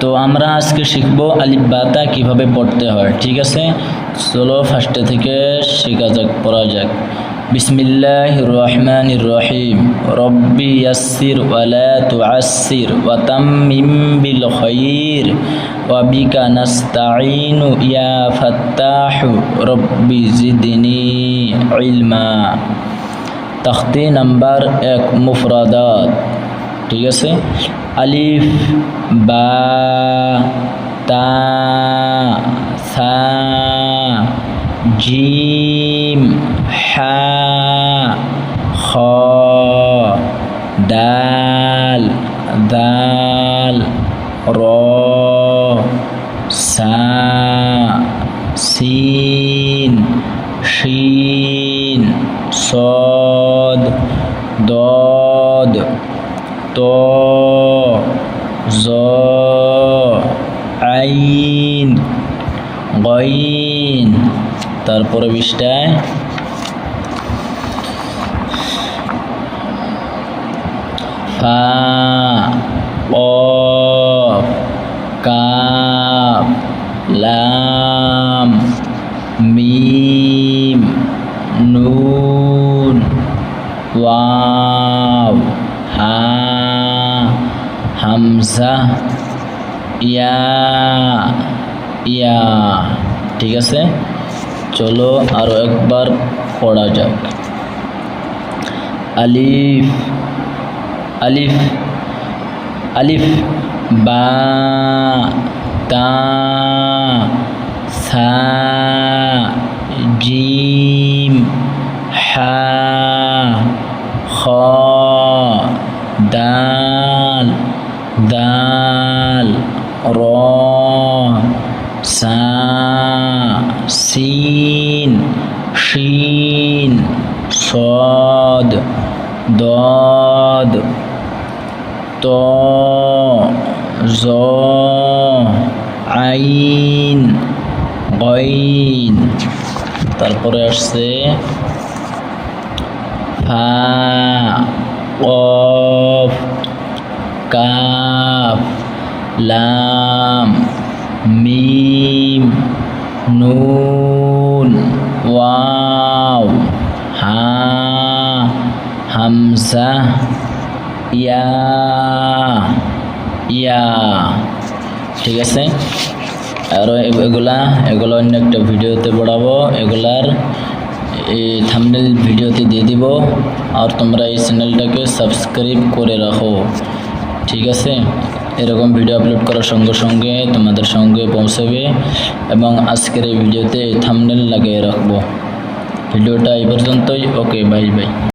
তো আমরা আজকে শিখব আলিফ বাতা কীভাবে পড়তে হয়, ঠিক আছে? চলো ফার্স্টে থেকে শেখা যাক, পড়া যাক। বিসমিল্লাহ রহমান রহিম। রব্বি ইয়াসির ওয়ালা তুআসির ওয়া তাম্মিম বিল খাইর। ওয়া বিকা নাস্তাঈনু ইয়া ফাত্তাহু। রব্বি জিদনি ইলমা। তখতি নাম্বার এক, মুফরাদাত। ঠিক আছে? আলিফ বা তা সা জিম হা খ দাল দাল র সা সিন শিন صاد ضاد ত জ আইন গইন তারপরে বিষ্টায় ফা কাপ লাম মিম নুন হা হামজা, ইয়া ইয়া, ঠিক আছে? চলো আরও একবার পড়া যাক। আলিফ আলিফ আলিফ, বা, তা, সা, জিম, হা দাল র সা সিন শিন صاد ضاد ত জ আইন গইন তারপরে আসছে ফা কফ কাফ, লাম, মিম, নুন, ওয়াও, হা, হামজা, ইয়া ইয়া। ঠিক আছে? আরও এগুলা, এগুলো অন্য একটা ভিডিওতে পড়াবো। এগুলার এই থামনেল ভিডিওতে দিয়ে দিব। আর তোমরা এই চ্যানেলটাকে সাবস্ক্রাইব করে রাখো। ঠিক আছে? এরকম ভিডিও আপলোড করার সঙ্গে সঙ্গে তোমাদের সঙ্গে পৌঁছাবে এবং আজকের এই ভিডিওতে থামনেল লাগিয়ে রাখব। ভিডিওটা এই পর্যন্তই। Okay bye bye